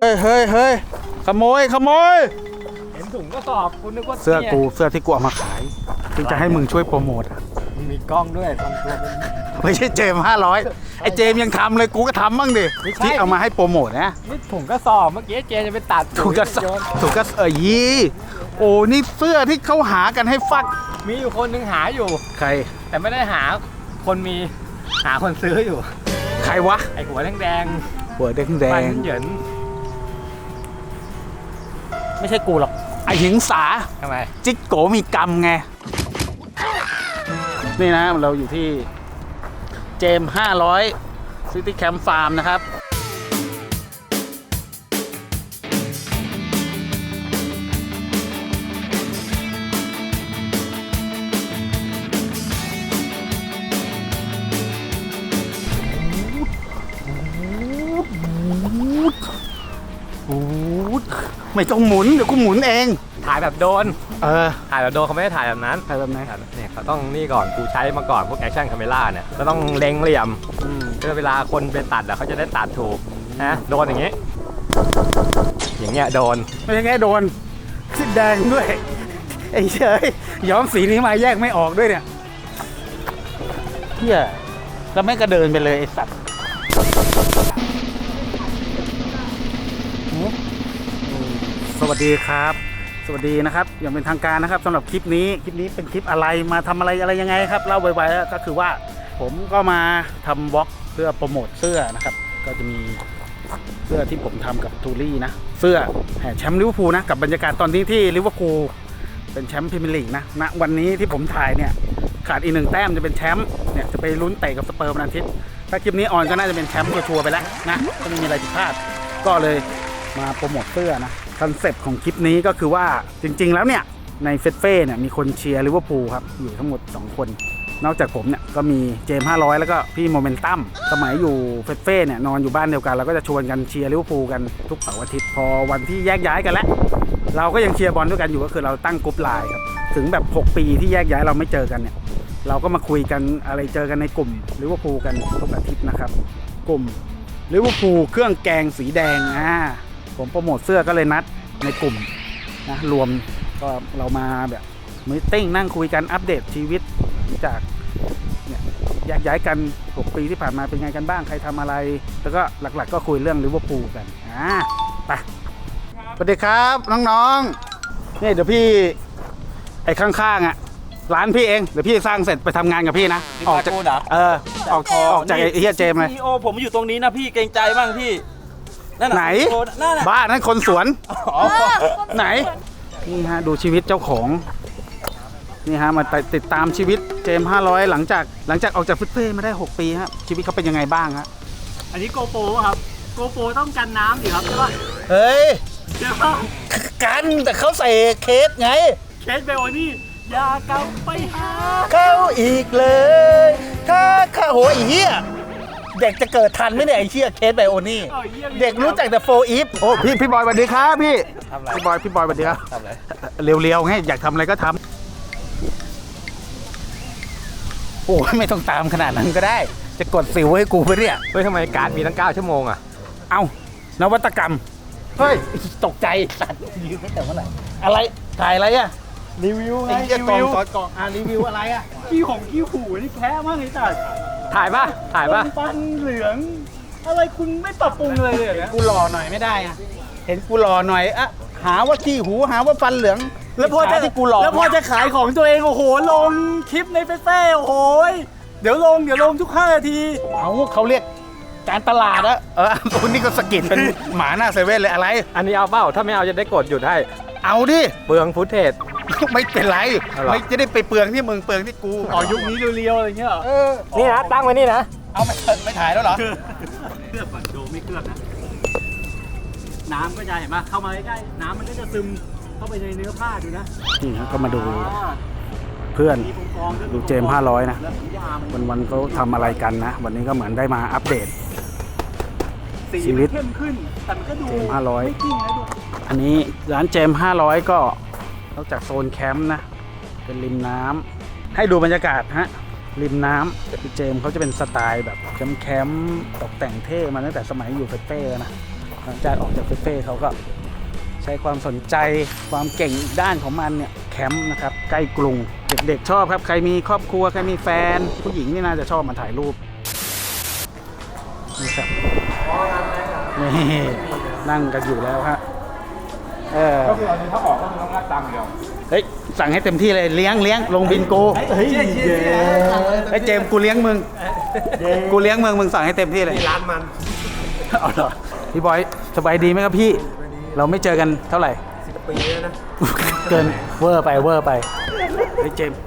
เฮ้ยเฮ้ยเฮ้ยขโมยขโมย เห็นถุงก็สอบคุณนึกว่าเสื้อกูเสื้อที่กูเอามาขายที่จะให้มึงช่วยโปรโมทอะมีกล้องด้วยทำตัวเป็น ไม่ใช่เจมห้าร้อยไอเจมยังทำเลยกูก็ทำบ้างดิไม่ใช่ ที่เอามาให้โปรโมทนะนี่ถุงก็สอบเมื่อกี้เจจะไปตัดถูกกระสโยนถูกกระเออยี่โอ้นี่เสื้อที่เขาหากันให้ฟักมีอยู่คนหนึงหาอยู่ ใคร แต่ไม่ได้หาคนมีหาคนซื้ออยู่ ใครวะไอ้หัวแดงหัวแดงแดๆฟันงเหยิน ไม่ใช่กูหรอก ไอหิงสาทำไม จิกโกมีกรรมไง นี่นะเราอยู่ที่เจม500 City Camp Farm นะครับ ไม่ต้องหมุนเดี๋ยวกูหมุนเอง ถ่ายแบบโดน เออถ่ายแบบโดนเขาไม่ได้ถ่ายแบบนั้นใครแบบไหนถ่ายแบบเนี่ยเขาต้องนี่ก่อนกูใช้มาก่อนพวกแอคชั่นคาเมล่าเนี่ยก็ต้องเล็งเหลี่ยมเพื่อเวลาคนไปตัดอะเขาจะได้ตัดถูกนะโดนอย่างงี้ อย่างเงี้ยโดนไม่ใช่แค่โดนสีแดงด้วยไอ้เฉยย้อมสีนี้มาแยกไม่ออกด้วยเนี่ยเฮียแล้วแม่งก็เดินไปเลยไอ้สัตว์หือส วัสดีครับ สวัสดีนะครับอย่างเป็นทางการนะครับสำหรับคลิปนี้คลิปนี้เป็นคลิปอะไรมาทำอะไรอะไรยังไงครับเล่าไวๆก็คือว่าผมก็มาทำบล็อกเพื่อโปรโมทเสื้อนะครับ ก็จะมีเสื้อที่ผมทำกับทูรี่นะ เสื้อแห่แชมป์ลิเวอร์พูลนะกับบรรยากาศตอนนี้ที่ลิเวอร์พูลเป็นแชมป์พรีเมียร์ลีกนะณวันนี้ที่ผมถ่ายเนี่ยขาดอีกหนึ่งแต้มจะเป็นแชมป์เนี่ยจะไปลุ้นเตะกับสเปอร์วันอาทิตย์ถ้าคลิปนี้ออนก็น่าจะเป็นแชมป์ชัวร์ไปแล้วนะก็ไม่มีอะไรผิดพลาดก็เลยมาโปรโมทเสื้อนะ คอนเซปต์ของคลิปนี้ก็คือว่าจริง ๆ แล้วเนี่ย ในเฟสเฟ่เนี่ยมีคนเชียร์ลิเวอร์พูลครับ อยู่ทั้งหมด 2 คน นอกจากผมเนี่ย ก็มีเจม 500 แล้วก็พี่โมเมนตัมสมัยอยู่เฟสเฟ่เนี่ย นอนอยู่บ้านเดียวกันเราก็จะชวนกันเชียร์ลิเวอร์พูลกันทุกเสาร์อาทิตย์พอวันที่แยกย้ายกันแล้วเราก็ยังเชียร์บอลด้วยกันอยู่ก็คือเราตั้งกรุ๊ปไลน์ครับถึงแบบ 6 ปีที่แยกย้ายเราไม่เจอกันเนี่ยเราก็มาคุยกันอะไรเจอกันในกลุ่มลิเวอร์พูลกันทุกอาทิตย์นะครับ กลุ่มลิเวอร์พูลเครื่องแกงสีแดงอ่า ผมโปรโมทเสื้อก็เลยนัดในกลุ่มนะรวมก็เรามาแบบมิติ้งนั่งคุยกันอัปเดตชีวิตจากเนี่ยแยกย้ายกัน 6 ปีที่ผ่านมาเป็นไงกันบ้างใครทำอะไร แล้วก็หลักๆ ก็คุยเรื่องลิเวอร์พูลกันอ่าไปสวัสดีครับน้องๆนี่เดี๋ยวพี่ไอ้ข้างๆอะร้านพี่เองเดี๋ยวพี่สร้างเสร็จไปทำงานกับพี่นะออกจากกูเหรอเออออกออกจากไอ้เฮียเจมส์เลยซีโอผมอยู่ตรงนี้นะพี่เกรงใจบ้างพี่ นั่นน่ะไหน โอ้นั่นน่ะบ้านนั้นคนสวน อ๋อไหน นี่ฮะ ดูชีวิตเจ้าของ นี่ฮะ มาติดตามชีวิตเจมส์500 หลังจากหลังจากออกจากฟุตเฟ่มาได้ 6 ปีฮะ ชีวิตเขาเป็นยังไงบ้างฮะ อันนี้โกโปรครับ โกโปรต้องกันน้ำดิครับใช่ป่ะเฮ้ย ใช่ป่ะกันแต่เขาใส่เคสไง เคสเบลนี่อย่ากลับไปหา เข้าอีกเลย ถ้าข้าโหไอ้เหี้ย เด็กจะเกิดทันไหมเนี่ยไอ้เหี้ยเคสไบโอนี่อ้าวเยี่ยมเด็กรู้จักแต่โฟอีฟโอ้พี่พี่บอยสวัสดีครับพี่ทำไรพี่บอยพี่บอยสวัสดีครับทำไรเร็วๆไงอยากทำอะไรก็ทำโอ้ยไม่ต้องตามขนาดนั้นก็ได้ จะกดสิวให้กูไปเนี่ย เฮ้ยทำไมการดมีตั้ง 9 ชั่วโมงอะเอานวัตกรรม เฮ้ย ตกใจสัตว์ยืนตั้งแต่เมื่อไหร่อะไรถ่ายอะไรอะรีวิวไงไอ้เหี้ยรีกล่องวิวซอสกล่องอะรีวิวอะไรอะขี้ของขี้หูนี่แพ้มากเลยจ้ะ ถ่ายป่ะ ถ่ายป่ะ ฟันเหลือง อะไรคุณไม่ปรับปรุงเลยเลยเหรอเนี่ยกูหล่อหน่อยไม่ได้อะเห็นกูหล่อหน่อยอะหาว่าขี้หูหาว่าฟันเหลืองแล้วพอจะหาที่กูหล่อแล้วพอจะขายของตัวเองโอ้โหลงคลิปในเฟซเฟ่โอ้โหเดี๋ยวลงเดี๋ยวลงทุก5นาทีเอาเขาเรียกการตลาดอะเออคุณนี่ก็สะกิดเป็นหมาหน้าเซเว่นเลยอะไร อันนี้เอาเปล่าถ้าไม่เอาจะได้กดหยุดให้ เอาดิเปลืองฟุตเทจ ไม่เป็นไรเอาเหรอ ไม่จะได้ไปเปลืองที่มึงเปลืองที่กูอ๋อยุคนี้เรียวๆอะไรเงี้ยเหรอเออนี่นะตั้งไว้นี่นะ เอาไม่ไม่ถ่ายแล้วเหรอ เคลือบก่อนโดไม่เคลือบนะ น้ำก็จะเห็นปะเข้ามาใกล้ๆน้ำมันก็จะซึมเข้าไปในเนื้อผ้าดูนะนี่ฮะก็มาดูอ่าเพื่อน มีฟองๆด้วยดูเจมส์500นะ แล้วสัญญามันวันวันๆเขาทำอะไรกันนะ วันนี้ก็เหมือนได้มาอัปเดต สีชีวิตมันเข้มขึ้น แต่มันก็ดูเจมส์500 ไม่จริงนะดูอันนี้ร้านเจมส์500 ก็ นอกจากโซนแคมป์นะ เป็นริมน้ำให้ดูบรรยากาศฮะ ริมน้ำคือเจมเขาจะเป็นสไตล์แบบแคมป์ๆตกแต่งเท่มาตั้งแต่สมัยอยู่เฟสเฟ่นะ หลังจากออกจากเฟ่เขาก็ใช้ความสนใจความเก่งอีกด้านของมันเนี่ยแคมป์นะครับใกล้กรุงเด็กๆชอบครับ ใครมีครอบครัว ใครมีแฟน ผู้หญิงนี่น่าจะชอบมาถ่ายรูปนี่ครับนี่นั่งกันอยู่แล้วฮะ เออ ก็คืออันนี้ถ้าออกก็คือต้องรับตังค์เดียวเฮ้ย สั่งให้เต็มที่เลยเลี้ยงเลี้ยงลงบินกูเฮ้ยไอ้ยเจมส์กูเลี้ยงมึง กูเลี้ยงมึงมึงสั่งให้เต็มที่เลย ร้านมันเอาเหรอพี่บอยสบายดีไหมครับพี่ เราไม่เจอกันเท่าไหร่ปีแล้วนะเกินเวอร์ไปเวอร์ไปเฮ้ยเจมส์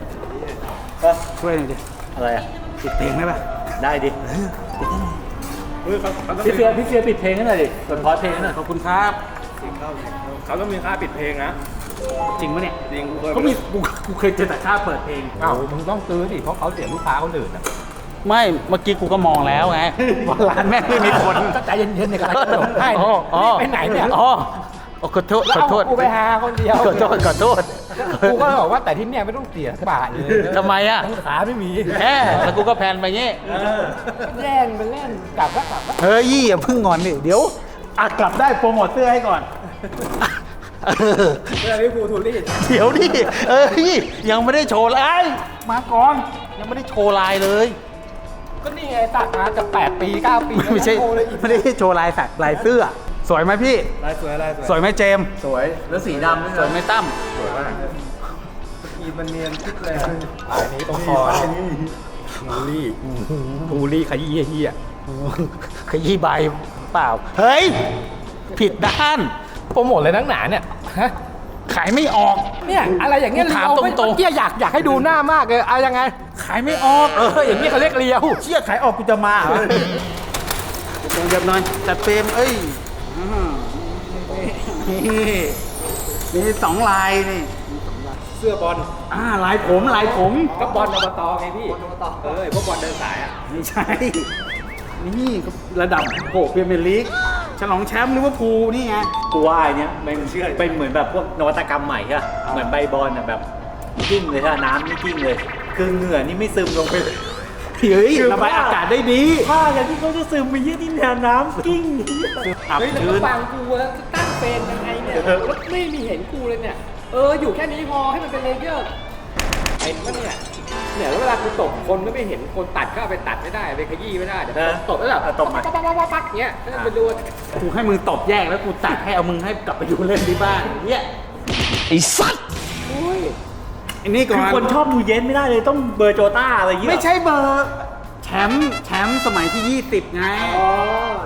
ช่วยหน่อยดิอะไรอะ ปิดเพลงได้ปะได้ดิ พี่พี่เฟียพี่เฟียปิดเพลงให้หน่อยดิเปิดพอดเพลงให้หน่อยขอบคุณครับเขา ต้องมีค่าปิดเพลงนะ จริงปะเนี่ยจริงกูเคยเขามีกูกูเคยเจอแต่ค่าเปิดเพลง อ้าวมึงต้องซื้อสิเพราะเขาเสียลูกค้าคนอื่นอะไม่เมื่อกี้กูก็มองแล้วไงว่าร้านแม่งไม่มีคนก็ใจเย็นๆในการขนมให้อ๋ออ๋อไปไหนเนี่ยอ๋ออ๋อขอโทษขอโทษกูไปหาคนเดียวขอโทษขอโทษกูก็บอกว่าแต่ที่เนี่ยไม่ต้องเสียบาทเลยทำไมอะลูกค้าไม่มีแหมแล้วกูก็แพลนไปงี้แย่งไปเล่นกลับก็กลับก็เฮ้ยอย่าเพิ่งงอนดิเดี๋ยวอะกลับได้โปรโมทเสื้อให้ก่อน เออเพื่อพี่ภูทูรี่เดี๋ยวดิเอ้ยยังไม่ได้โชว์ลายมาก่อนยังไม่ได้โชว์ลายเลย ก็นี่ไงตัดมาจะ8ปี 9 ปีไม่ใช่โทรเลยอีกไม่ได้โชว์ลายสักลายเสื้อ สวยไหมพี่ ลายสวยลายสวยสวยไหมเจมส์สวยแล้วสีดำด้วยสวยไหมตั้มสวยมากอีมันเนียนคิดเลยอันนี้ตรงคอบูลี่บูลี่ขยี้เฮียขยี้ใบเปล่า เฮ้ย ผิดด้าน โปรโมทเลยนักหนาเนี่ยฮะขายไม่ออก เนี่ยอะไรอย่างเงี้ยถามเลียวตรงๆเมื่อกี้อยากอยากให้ดูหน้ามากเลยเอายังไง ขายไม่ออกเอออย่างนี้เขาเรียกเลียวเชี่ยขายออกกูจะมาเหรอตรงเดียบหน่อยจัดเฟรมเอ้ยอื้อหือนี่มีสองลายนี่เสื้อบอลอ่าลายผมลายผมก็บอลอบตไงพี่เออพวกบอลเดินสายอะไม่ใช่นี่ก็ระดับโหพรีเมียร์ลีก ฉลองแชมป์ลิเวอร์พูลนี่ไง กูว่าไอเนี้ยมันเป็นเหมือนแบบพวกนวัตกรรมใหม่ใช่ปะเหมือนใบบอลอะแบบกิ้งเลยถ้าน้ำไม่กิ้งเลย คือเหงื่อนี่ไม่ซึมลงไปเลยเฮ้ยระบายอากาศได้ดีผ้าอย่างที่เขาจะซึมไปเยอะที่แทนน้ำกิ้งอับเฮ้ยแล้วชื้ก็น ฟังกูแล้วตั้งเฟรมยังไงเนี่ยรถไม่มีเห็นกูเลยเนี่ย เอออยู่แค่นี้พอให้มันเป็นเลเยอร์ไอ้ก็เนี่ย เนี่ยแล้วเวลากูตบคนก็ไม่เห็นคนตัดก็เอาไปตัดไม่ได้ไปขยี้ไม่ได้เดี๋ยวเออตบแล้วแบบเอาตบมาปั๊บปั๊บปั๊บปั๊บปั๊บเงี้ยก็ไปดูกูให้มึงตบแยกแล้วกูตัดให้เอามึงให้กลับไปอยู่เล่นที่บ้านเนี่ยไอ้สัตว์อุ้ยอันนี้ก่อคือนคนชอบดูเย็นไม่ได้เลยต้องเบอร์โจต้าอะไรอย่างเงี้ยไม่ใช่เบอร์แชมป์แชมป์สมัยที่ 20 ไง อ๋อ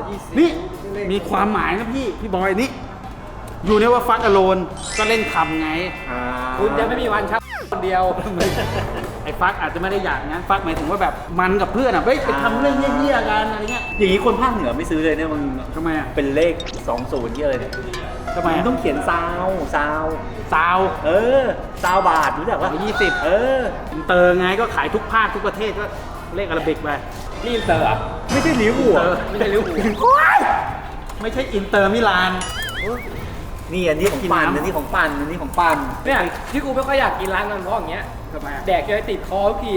ยี่สิบนี่มีความหมายนะพี่ พี่บอยนี่อยู่ในว่าฟักอโลนก็เล่นคำไงอ่าคุณจะไม่มีวันครับคนเดียว ไอ้ฟักอาจจะไม่ได้อยากงั้นฟักหมายถึงว่าแบบมันกับเพื่อนอะเฮ้ยไปทำเรื่องเยี่ยๆกันอะไรเงี้ยอย่างนี้คนภาคเหนือไม่ซื้อเลยเนี่ยมึงทำไมอะเป็นเลข20เยอะเลยเนี่ยทำไมมันอะต้องเขียนซาวซาวซาวเออซาวบาทรู้จักปะยี่สิบเออ อินเตอร์ไงก็ขายทุกภาคทุกประเทศก็เลขอาราบิกไปนี่อินเตอร์เหรอไม่ใช่ลิเวอร์พูลเอออะไม่ใช่ลิเวอร์พูลไม่ใช่อินเตอร์มิลาน นี่อันนี้ของปั่นกินน้ำอันนี้ของปั่นอันนี้ของปั่นเนี่ยที่กูไม่ค่อยอยากกินร้านนั้นเพราะอย่างเงี้ย ทำไมอะแดกจะติดคอทุกที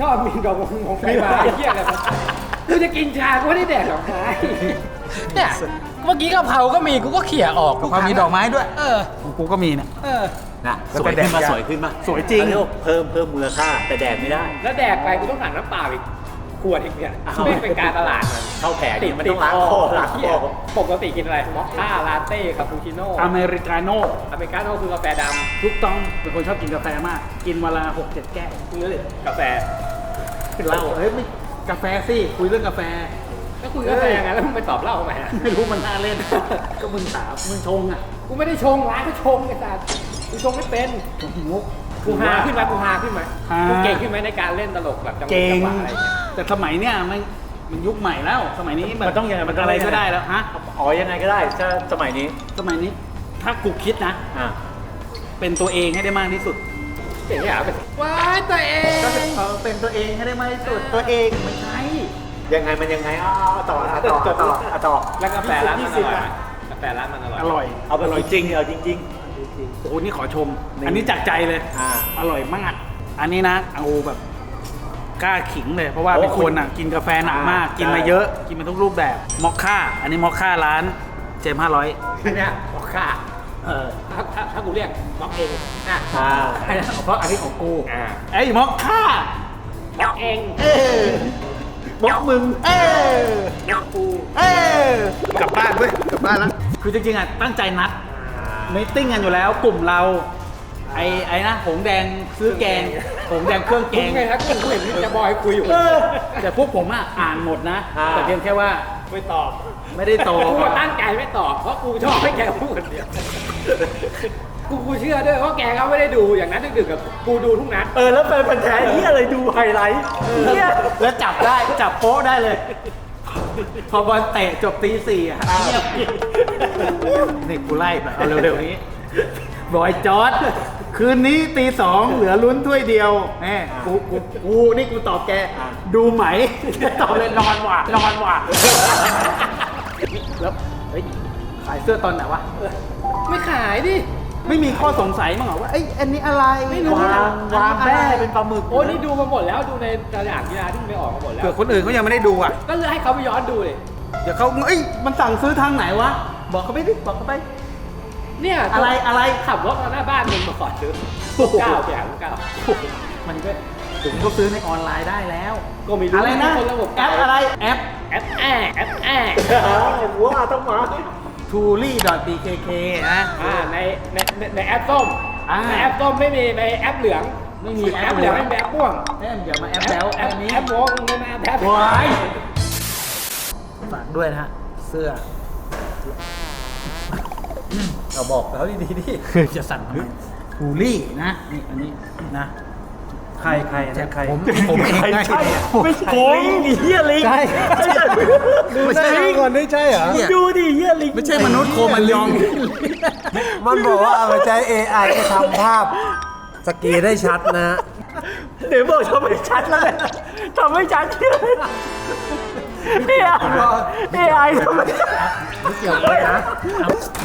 ชอบมีดอกมงไฟมาไอ้เหี้ยอะไรวะคือจะกินชาก็ไม่ได้แดกดอกไม้เนี่ยเมื่อกี้กะเพราก็มีกูก็เขี่ยออกกับความมีดอกไม้ด้วย เออของกูก็มีเนี่ยเออ นะแล้วสก็วยขึ้นมาแดกยากสวยขึ้นมาสวยจริงเขาเรียกว่าเพิ่มเพิ่มมูลค่าแต่แดกไม่ได้ แล้วแดกไปกูต้องสั่งน้ำเปล่าอีก ขวดอีกเนี่ยอ้าวไม่เป็นการตลาดมันเข้าแผงตินี่ดมันติต้ดองล้างคอล้างเหี้คยอปกติกินอะไรมอคค่าลาเต้คาปูชิโน่อเมริกาโน่อเมริกาโน่คือกาแฟดทุกต้องเป็นคนชอบกินกาแฟมาก กินวันละหกเจ็ดแก้วำนี่กาแฟเหล้าเฮ้ยไม่กาแฟสิคุยเรื่องกาแฟก็คุยกาแฟยังไงแล้วมึงไปตอบเล่าทำไมอะไม่รู้มันน่าเล่น ก็มึงถามมึงชงอะกูไม่ได้ชงร้านก็ชงไอ้สัสกูชงไม่เป็นมุกกูฮาขึ้นไหมกูฮาขึ้นไหมฮากูเก่งขึ้นไหมในการเล่นตลกแบบจังหวะเก่งจังหวะอะไรอย่างเงี้ย แต่สมัยเนี้ยมันมันยุคใหม่แล้ว สมัยนี้มันต้องยังไงมันต้องอะไรยังไง ก็ได้แล้วฮะอ๋อยังไงก็ได้ถ้าสมัยนี้สมัยนี้ถ้ากูคิดนะ อะเป็นตัวเองให้ได้มากที่สุดเก่งเนี่ยเป็นว้ายตัวเองก็เออเป็นตัวเองให้ได้มากที่สุดตัวเองไม่ใช่ยังไงมันยังไงอ้าวต่ออะต่ออะต่ออะต่อแล้วกาแฟร้านมันอร่อยไหมกาแฟร้านมันอร่อยอร่อยเอาแบบจริงๆเอาจริง โอ้โหนี่ขอชม นี่ อันนี้จากใจเลยอ่า อร่อยมาก อันนี้นะเอาแบบ กล้าขิงเลย เพราะว่าโอ้เป็นคนอะกินกาแฟหนักมากอ่ากินมาใช่เยอะ กินมาทุกรูปแบบ มอคค่า อันนี้มอคค่าร้านเจมห้าร้อยอันเนี้ยบอกค่าเออถ้าถ้าถ้ากูเรียกบอกเองนะอ่าอันนี้เพราะอันนี้ของกูอ่าไอ้มอกค่าบอกเองเออมอกมึง เออบอกกูเออกลับบ้านเว้ยกลับบ้านแล้วคือจริงๆอะตั้งใจนัดมีตติ้งกันอยู่แล้วกลุ่มเรา ไอ้ไอ้นะหงแดงซื้อแกงหงแดงเครื่องแกกูงไงครับกูเห็นจะบอยคุยอยู่เออแต่พวกผมอะอ่านหมดนะ อ่า แต่เพียงแค่ว่าไม่ตอบไม่ได้โตกูตั้งใจไม่ตอบเพราะกูชอบให้แกพูดคนเดียวกูกูเชื่อด้วยว่าแกเขาไม่ได้ดูอย่างนั้นดึกๆกับกูดูทุกนัดเออแล้วเป็นพันแท้เหียอะไรดูไฮไลท์เหียแล้วจับได้จับโป๊ะได้เลย พอบอลเตะจบตีสี่อะเงียบนี่กูไล่แบบเอาเร็วๆนี้บอยจอร์ด คืนนี้ตีสองเหลือลุ้นถ้วยเดียวแหมกูกูกูนี่กูตอบแก ดูไหม ตอบเลยนอนว่ะนอนว่ะแล้วเฮ้ยขายเสื้อตอนไหนวะ ไม่ขายดิ ไม่มีข้อสงสัยมั้างเหรอว่าเอ้ยอันนี้อะไรไม่รู้วางวางแม่เป็นปลาหมึกโอ้นี่ดูมาหมดแล้วดูในตลาดกีฬาที่มันไปออกมาหมดแล้ว เผื่อคนอื่นเขายังไม่ได้ดูอะ ก็เลยให้เขาไปย้อนดูเลย เดี๋ยวเขาเอ้ยมันสั่งซื้อทางไหนวะ บอกเขาไปดิบอกเขาไป เนี่ยอะไรอะไรขับรถมาหน้าบ้านมึงมาขอซื้อโอ้โหเก้าแก่ลูกเก้ามันก็ถึงเขาซื้อในออนไลน์ได้แล้ว ก็มีอะไรนะคนระบบแอปอะไรแอปแอปแอร์แอปแอร์ว่าต้องมา t u l i b k k นะอ่าในในในในแอปส้มอ่าในแอปส้มไม่มีในแอปเหลืองไม่มีแอแอปปเหเหลืลือองงเป็นแอปม่วงเอ้ยเดี๋ยวมาแอปแล้วแอแอปปนี้แอปม่วงไม่มาแอปวายฝากด้วยนะฮะเสื้อ เอาบอกเขาดีๆดิคือจะสั่งทำไมทูลี่นะนี่อันนี้นะใครใครอันนั้นใครผมผมเองใครไงใช่ไม่ใช่ลิงไอ้เฮียลิงใช่ไม่ใช่ก่อนไม่ใช่เหรอดูดิเฮียลิงไม่ใช่มนุษย์โคมันยอง มันบอกว่าเอามาใช้ AI ให้ทำภาพสกรีนได้ชัดนะ เดี๋ยวบอกทำไม่ชัดแล้วเลยทำไม่ชัดเชื่อ เฮียเอไอทำไมไม่เกี่ยวเลยนะ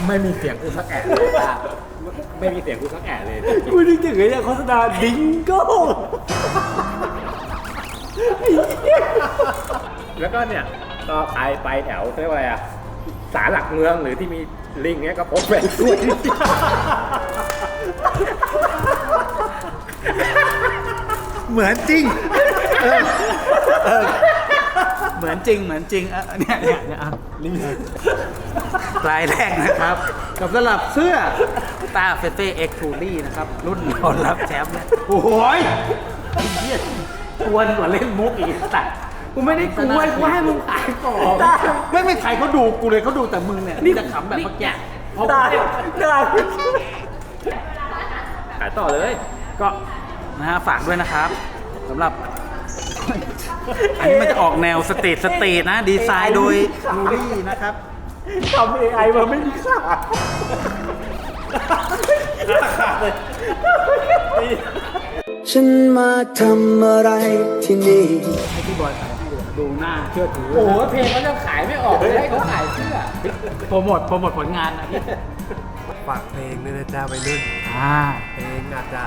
ไม่มีเสียงกูสักแอะเลยไม่มีเสียงกูสักแอะเลยกูนึกถึงไอ้เนี่ยโฆษณาดิงโก้แล้วก็เนี่ยก็ไปไปแถวเขาเรียกว่าอะไรอะศาลหลักเมืองหรือที่มีลิงเนี้ยก็พบแหวนด้วย เหมือนจริงเออเออ มือนจริงเหมือนจริงเออเนี่ยเนี่ยเนี่ยอะลิงรายแรกนะครับกับสำหรับเสื้อตาเฟเต้เอ็กทูรี่นะครับ รุ่นคนรับแชมป์เนี่ยโอ้โหยไอ้เหี้ยกวนกว่าเล่นมุกอีกแต่กูไม่ได้กลัวกูให้มึงขายของไม่ไม่ใครเขาดูกูเลยเขาดูแต่มึงเนี่ยนี่จะขำแบบเมื่อกี้เพราะได้ว่าได้ขายต่อเลย ก็นะฮะฝากด้วยนะครับสำหรับ อันนี้มันจะออกแนวสตรีทสตรีทนะ ดีไซน์โดยลูรี่นะครับทำเอไอมาไม่มีค่าฉันมาทำอะไรที่นี่ ให้พี่บอยขายที่เหลือดูหน้าเชื่อถือโอ้โหเพลงเขาจะขายไม่ออกเลยให้เขาขายเสื้อโปรโมทโปรโมทผลงานนะพี่ฝากเพลงด้วยนะจ๊ะวัยรุ่นอ่าเพลงอาจจะ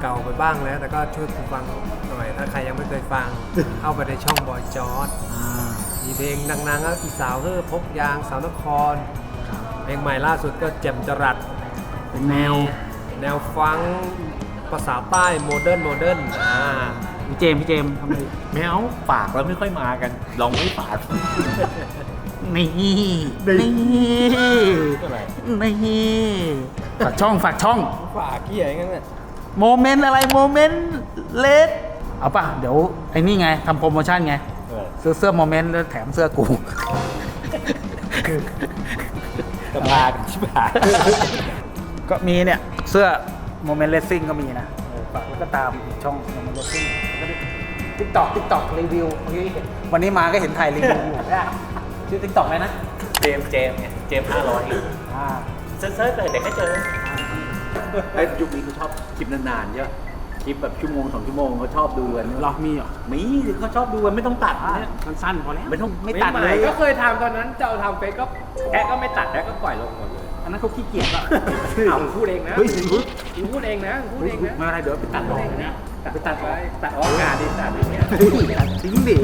เก่าไปบ้างแล้ว แต่ก็ช่วยผมฟังหน่อย ถ้าใครยังไม่เคยฟัง เข้าไปในช่องบอยจอร์ดอ่ามีเพลงดังๆก็อีสาวเฮอพกยางสาวนคร เพลงใหม่ล่าสุดก็แจ่มจรัสเป็นแนว แนวฟังภาษาใต้โมเดิร์นโมเดิร์นอ่าพี่เจมส์พี่เจมส์ทำไมไม่เอาปากเราไม่ค่อยมากัน ลองไม่ปากนี่นี่นี่ฝากช่องฝากช่องฝากเกี่ยงั้นน่ะ โมเมนต์อะไรโมเมนต์เลดเอาป่ะ เดี๋ยวไอ้นี่ไงทำโปรโมชั่นไง เออซื้อเสื้อโมเมนต์แล้วแถมเสื้อกูจะพากันชิบหายก็มีเนี่ยเสื้อโมเมนต์เลสซิ่งก็มีนะเออฝากแล้วก็ตามอีกช่องโมเมนต์เลสซิ่งติ๊กต็อกติ๊กต็อกรีวิวเมื่อกี้เห็นวันนี้มาก็เห็นถ่ายรีวิวอยู่ชื่อติ๊กต็อกอะไรนะเจมส์เจมส์เนี่ยเจมห้าร้อยอ่าเซิร์ชๆเลยเดี๋ยวก็เจอ ไอ้ยุคนี้เขาชอบคลิปนานๆใช่ปะคลิปแบบชั่วโมงสองชั่วโมงเขาชอบดูกันหรอมีเหรอมีเขาชอบดูกันไม่ต้องตัดเนี่ยสั้นๆพอแล้วไม่ต้องไม่ตัดเลย ก็เคยทำตอนนั้นจะเอาทำเฟซก็แอะก็ไม่ตัดแอะก็ปล่อยลงหมดเลยอันนั้นเขาขี้เกียจอะเอามึงพูดเองนะเฮ้ยเฮ้ยมึงพูดเองนะมึงพูดเองนะไม่เป็นไรเดี๋ยวไปตัดออกนะไปตัดไปตัดออกอากาศดิตัดอย่างเงี้ยตัดทิ้งดิ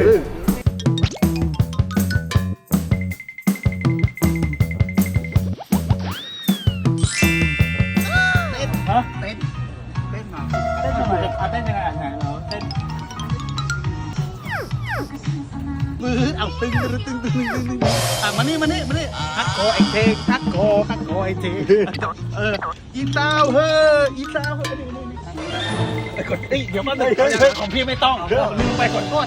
ไอ้เทงเอออีสาวเฮ้ออีสาวเฮ้อนี่นี่นี่ไอ้กดเอ้ยเดี๋ยวมาเลยของพี่ไม่ต้องลืมไปขอโทษ